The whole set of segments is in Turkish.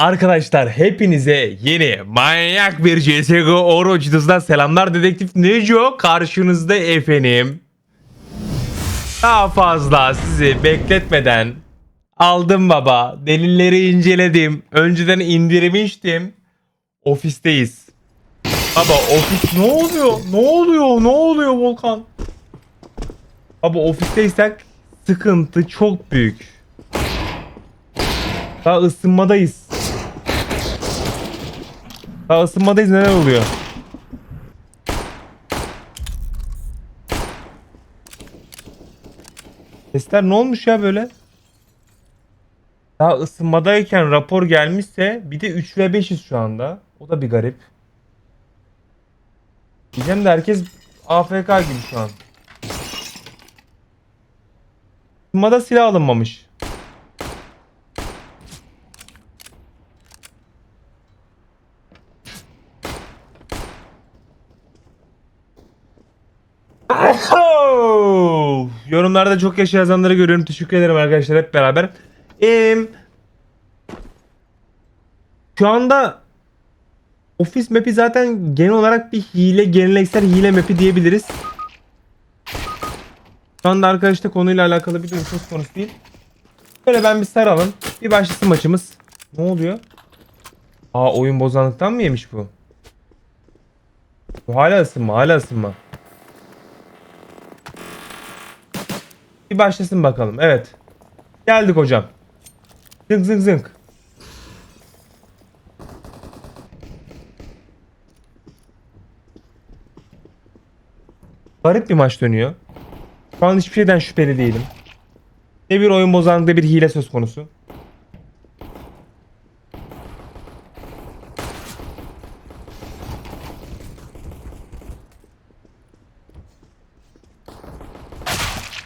Arkadaşlar hepinize yeni manyak bir CSGO Orochi'den selamlar dedektif Neco karşınızda efendim. Daha fazla sizi bekletmeden aldım baba delilleri inceledim önceden indirmiştim ofisteyiz. Baba ofis ne oluyor ne oluyor ne oluyor Volkan? Baba ofisteysek sıkıntı çok büyük. Daha ısınmadayız. Daha ısınmadayız neler oluyor? Sesler ne olmuş ya böyle? Daha ısınmadayken rapor gelmişse bir de 3 ve 5'iz şu anda. O da bir garip. Diyeceğim de herkes AFK gibi şu an. Isınmada silah alınmamış. Oh! Yorumlarda çok yaşa yazanları görüyorum. Teşekkür ederim arkadaşlar hep beraber. Ee, şu anda Office map'i zaten genel olarak bir hile, geleneksel hile map'i diyebiliriz. Şu anda arkadaşlar konuyla alakalı bir durum söz konusu değil. Böyle ben bir saralım. Bir başlasın maçımız. Ne oluyor? Aa oyun bozanlıktan mı yemiş bu? Bu hala ısınma, hala ısınma. Bir başlasın bakalım. Evet. Geldik hocam. Zınk zınk zınk. Garip bir maç dönüyor. Şu an hiçbir şeyden şüpheli değilim. Ne bir oyun bozanlığı ne bir hile söz konusu.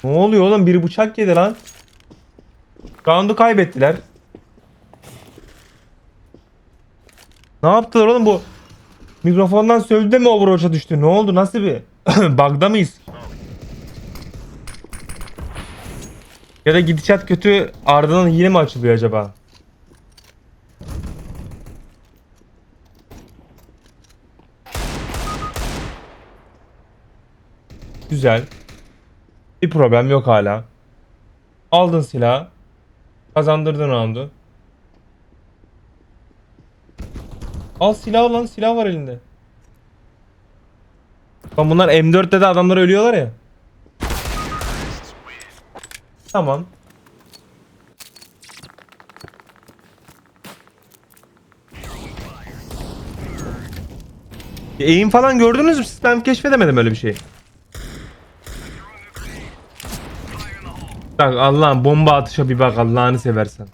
Ne oluyor oğlum? Biri bıçak yedi lan. Round'u kaybettiler. Ne yaptılar oğlum bu? Mikrofondan sövdü de mi Overwatch'a düştü? Ne oldu? Nasıl bir? Bug'da mıyız? Ya da gidişat kötü ardından yine mi açılıyor acaba? Güzel. Bir problem yok hala. Aldın silahı. Kazandırdın roundu. Al silah lan silah var elinde. Lan bunlar M4'te de adamlar ölüyorlar ya. Tamam. Eğim falan gördünüz mü? Siz Ben keşfedemedim öyle bir şey. Bak Allah'ım bomba atışa bir bak Allah'ını seversen.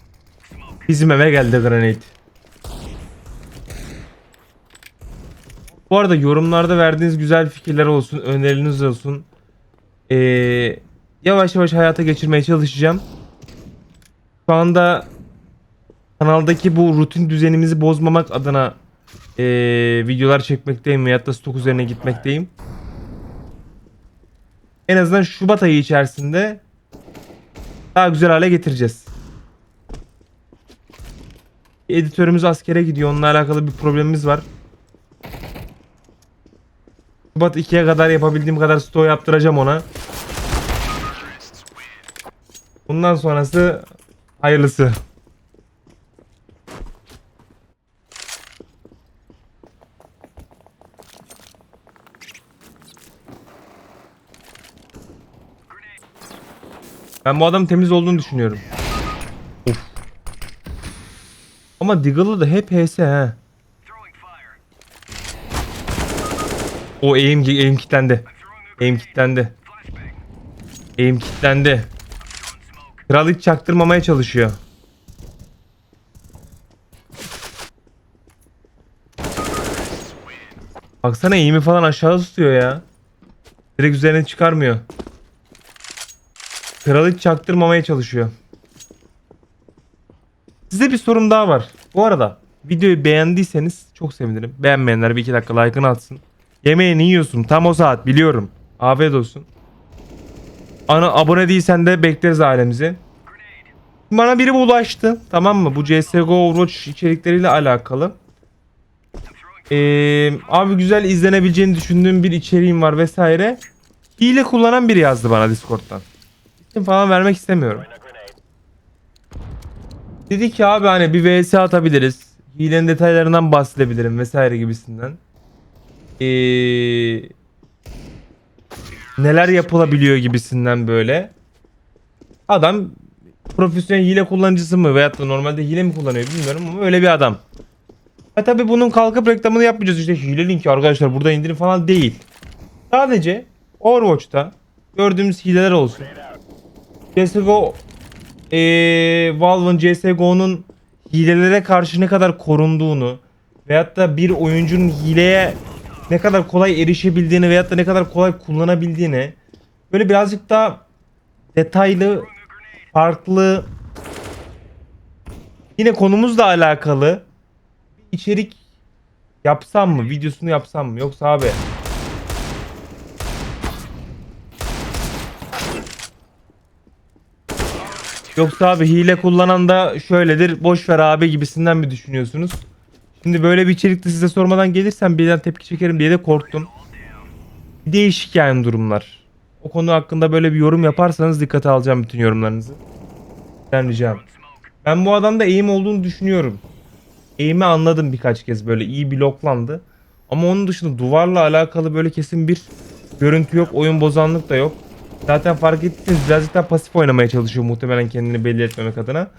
Bizim eve geldi granate. Bu arada yorumlarda verdiğiniz güzel fikirler olsun, önerileriniz olsun. Ee, yavaş yavaş hayata geçirmeye çalışacağım. Şu anda kanaldaki bu rutin düzenimizi bozmamak adına ee, videolar çekmekteyim veyahut da stok üzerine gitmekteyim. En azından Şubat ayı içerisinde daha güzel hale getireceğiz. Editörümüz askere gidiyor. Onunla alakalı bir problemimiz var. Şubat 2'ye kadar yapabildiğim kadar stoğu yaptıracağım ona. Bundan sonrası hayırlısı. Ben bu adamın temiz olduğunu düşünüyorum. Of. Ama Diggle'ı da hep HS he. O aim, aim kilitlendi. Aim kilitlendi. Aim kilitlendi. Kral hiç çaktırmamaya çalışıyor. Baksana aim'i falan aşağı tutuyor ya. Direkt üzerine çıkarmıyor. Kral hiç çaktırmamaya çalışıyor. Size bir sorum daha var. Bu arada videoyu beğendiyseniz çok sevinirim. Beğenmeyenler bir iki dakika like'ını atsın. Yemeğini yiyorsun tam o saat biliyorum. Afiyet olsun. Ana abone değilsen de bekleriz ailemizi. Bana biri ulaştı. Tamam mı? Bu CSGO Overwatch içerikleriyle alakalı. Ee, abi güzel izlenebileceğini düşündüğüm bir içeriğim var vesaire. Hile kullanan biri yazdı bana Discord'dan. İsim falan vermek istemiyorum. Dedi ki abi hani bir vs atabiliriz. Hilenin detaylarından bahsedebilirim vesaire gibisinden. Ee, neler yapılabiliyor gibisinden böyle. Adam profesyonel hile kullanıcısı mı veyahut da normalde hile mi kullanıyor bilmiyorum ama öyle bir adam. Ha tabi bunun kalkıp reklamını yapmayacağız işte hile linki arkadaşlar burada indirin falan değil. Sadece Overwatch'ta gördüğümüz hileler olsun. CSGO eee Valve'ın CSGO'nun hilelere karşı ne kadar korunduğunu veyahut da bir oyuncunun hileye ne kadar kolay erişebildiğini veyahut da ne kadar kolay kullanabildiğini böyle birazcık daha detaylı farklı yine konumuzla alakalı içerik yapsam mı videosunu yapsam mı? Yoksa abi Yoksa abi hile kullanan da şöyledir boş ver abi gibisinden mi düşünüyorsunuz? Şimdi böyle bir içerikte size sormadan gelirsem birden tepki çekerim diye de korktum. Değişik yani durumlar. O konu hakkında böyle bir yorum yaparsanız dikkate alacağım bütün yorumlarınızı. Ben ricam. Ben bu adamda eğim olduğunu düşünüyorum. Eğimi anladım birkaç kez böyle iyi bloklandı. Ama onun dışında duvarla alakalı böyle kesin bir görüntü yok. Oyun bozanlık da yok. Zaten fark ettiyseniz birazcık daha pasif oynamaya çalışıyor muhtemelen kendini belli etmemek adına.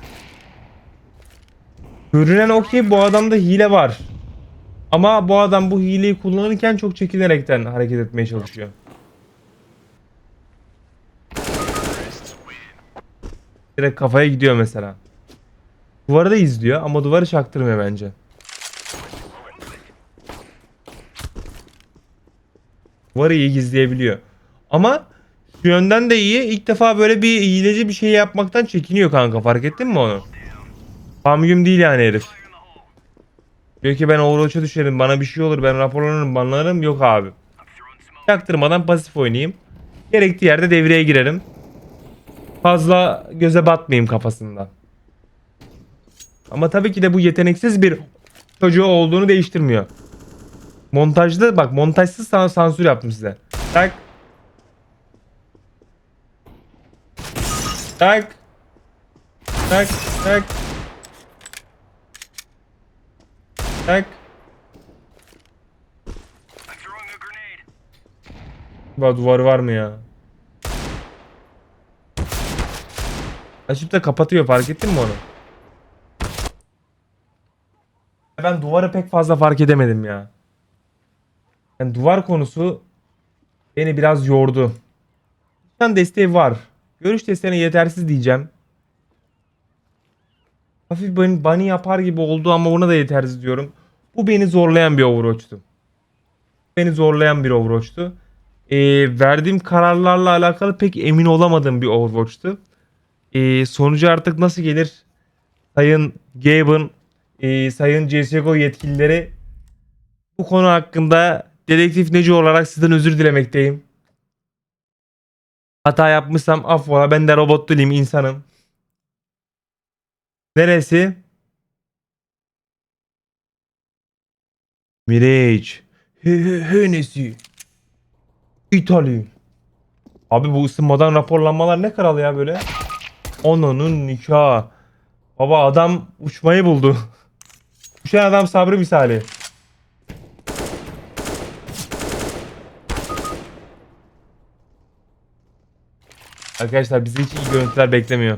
Görünen o ki bu adamda hile var. Ama bu adam bu hileyi kullanırken çok çekinerekten hareket etmeye çalışıyor. Direkt kafaya gidiyor mesela. Duvarı da izliyor ama duvarı çaktırmıyor bence. Duvarı iyi gizleyebiliyor. Ama şu yönden de iyi. İlk defa böyle bir hileci bir şey yapmaktan çekiniyor kanka. Fark ettin mi onu? Pamyum değil yani herif. Diyor ki ben Overwatch'a düşerim. Bana bir şey olur. Ben raporlanırım. Banlanırım. Yok abi. Çaktırmadan pasif oynayayım. Gerektiği yerde devreye girerim. Fazla göze batmayayım kafasında. Ama tabii ki de bu yeteneksiz bir çocuğu olduğunu değiştirmiyor. Montajda bak montajsız sana sansür yaptım size. Tak. Tak. Tak. Tak. Tak. Bak duvarı var mı ya? Açıp da kapatıyor fark ettin mi onu? Ben duvarı pek fazla fark edemedim ya. Yani duvar konusu beni biraz yordu. Nişan desteği var. Görüş desteğine yetersiz diyeceğim. Hafif bunny, bunny yapar gibi oldu ama ona da yetersiz diyorum. Bu beni zorlayan bir Overwatch'tu. Beni zorlayan bir Overwatch'tu. Ee, verdiğim kararlarla alakalı pek emin olamadığım bir Overwatch'tu. Ee, sonucu artık nasıl gelir? Sayın Gaben, e, Sayın CSGO yetkilileri bu konu hakkında dedektif Neco olarak sizden özür dilemekteyim. Hata yapmışsam affola ben de robot değilim insanım. Neresi? Mirage. He he he nesi? İtalya. Abi bu ısınmadan raporlanmalar ne kral ya böyle? Onunun nikahı. Baba adam uçmayı buldu. Uçan adam sabrı misali. Arkadaşlar bizi hiç iyi görüntüler beklemiyor.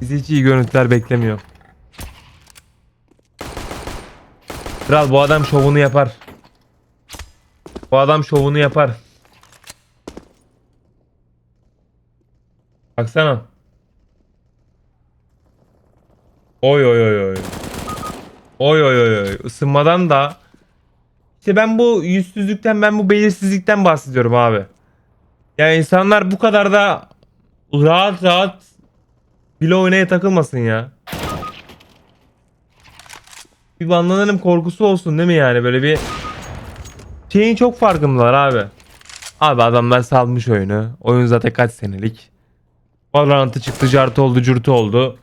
Bizi hiç iyi görüntüler beklemiyor. Kral bu adam şovunu yapar. Bu adam şovunu yapar. Baksana. Oy oy oy oy. Oy oy oy oy. Isınmadan da işte ben bu yüzsüzlükten ben bu belirsizlikten bahsediyorum abi. Yani insanlar bu kadar da rahat rahat bile oynaya takılmasın ya. Bir banlanırım korkusu olsun değil mi yani böyle bir Şeyin çok farkındalar abi. Abi adamlar salmış oyunu. Oyun zaten kaç senelik. Valorant'ı çıktı, cartı oldu, curtu oldu.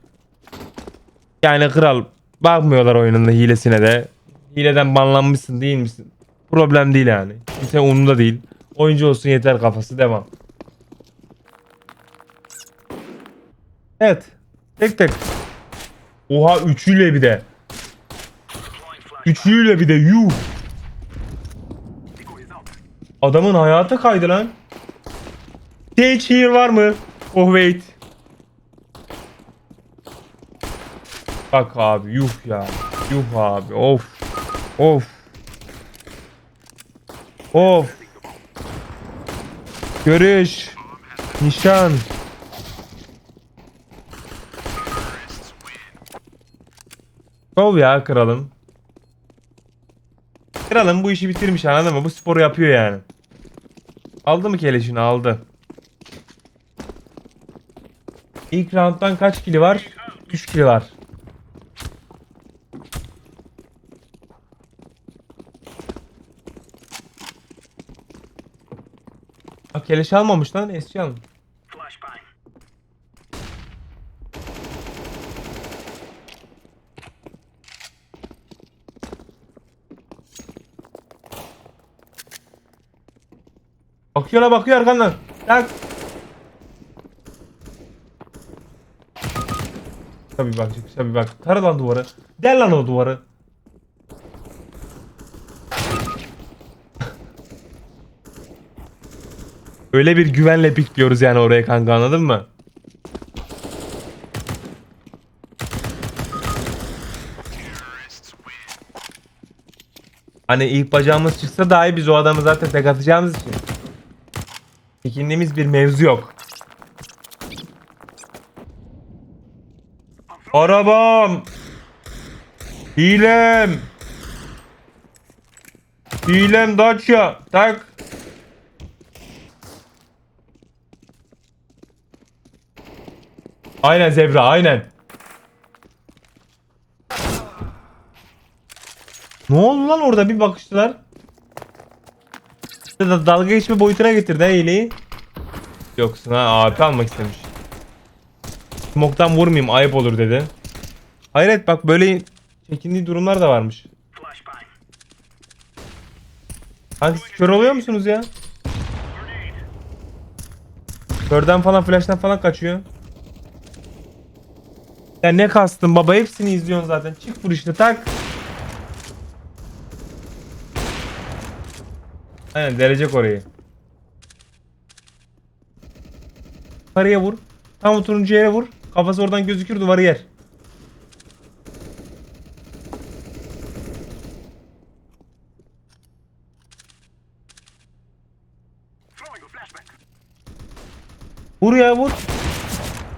Yani kral bakmıyorlar oyunun da hilesine de. Hileden banlanmışsın değil misin? Problem değil yani. Kimse umurunda değil. Oyuncu olsun yeter kafası devam. Evet. Tek tek. Oha üçüyle bir de. Üçüyle bir de yuh. Adamın hayatı kaydı lan. Stage here var mı? Oh wait. Bak abi yuh ya. Yuh abi of. Of. Of. Görüş. Nişan. Ol ya kralım. Kralım bu işi bitirmiş anladın mı? Bu sporu yapıyor yani. Aldı mı keleşini? Aldı. İlk rounddan kaç kili var? 3 kili var. Keleş almamış lan eski almış. Bakıyor la bakıyor arkandan. Tak. Tabii bak tabii bak. Tara lan duvarı. Del lan o duvarı. Öyle bir güvenle pikliyoruz yani oraya kanka anladın mı? Hani ilk bacağımız çıksa dahi biz o adamı zaten tek atacağımız için. Çekindiğimiz bir mevzu yok. Arabam. Hilem. Hilem Dacia. Tak. Aynen Zebra aynen. Ne oldu lan orada bir bakıştılar. Da dalga geçme boyutuna getirdi ha hileyi. Yoksun ha AP almak istemiş. Smoke'tan vurmayayım ayıp olur dedi. Hayret bak böyle çekindiği durumlar da varmış. Kanka kör oluyor musunuz ya? Körden falan flash'tan falan kaçıyor. Ya ne kastın baba hepsini izliyorsun zaten. Çık vur işte tak. Aynen delecek orayı. Yukarıya vur. Tam o turuncu yere vur. Kafası oradan gözükür duvarı yer. Vur ya vur.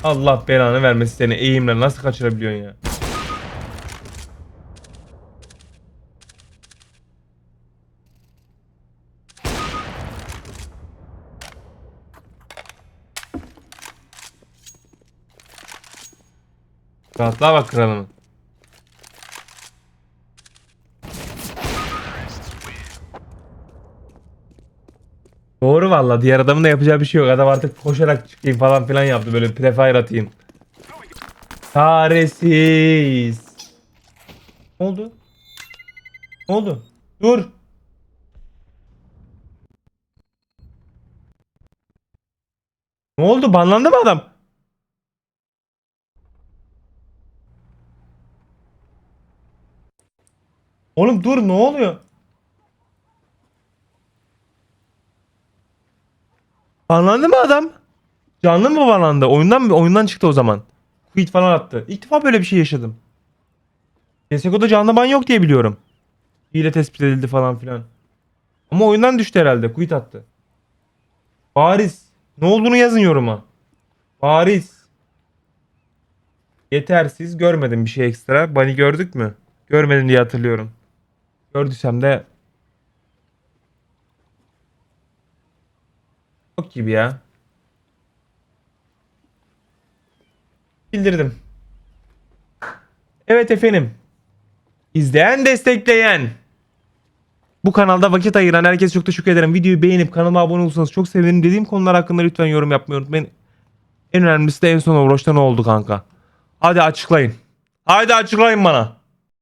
Allah belanı vermesin seni eğimle nasıl kaçırabiliyorsun ya? Rahatlığa bak kralımın. Doğru valla diğer adamın da yapacağı bir şey yok. Adam artık koşarak çıkayım falan filan yaptı böyle prefire atayım. Çaresiz. Ne oldu? Ne oldu? Dur. Ne oldu? Banlandı mı adam? Oğlum dur ne oluyor? Banlandı mı adam? Canlı mı banlandı? Oyundan mı? Oyundan çıktı o zaman. Quit falan attı. İlk defa böyle bir şey yaşadım. CSGO'da canlı ban yok diye biliyorum. Hile tespit edildi falan filan. Ama oyundan düştü herhalde. Quit attı. Bariz. Ne olduğunu yazın yoruma. Bariz. Yetersiz. Görmedim bir şey ekstra. Bani gördük mü? Görmedim diye hatırlıyorum. Gördüysem de Yok gibi ya. Bildirdim. Evet efendim. İzleyen destekleyen. Bu kanalda vakit ayıran herkese çok teşekkür ederim. Videoyu beğenip kanalıma abone olursanız çok sevinirim. Dediğim konular hakkında lütfen yorum yapmayı unutmayın. En önemlisi de en son Overwatch'ta ne oldu kanka? Hadi açıklayın. Hadi açıklayın bana.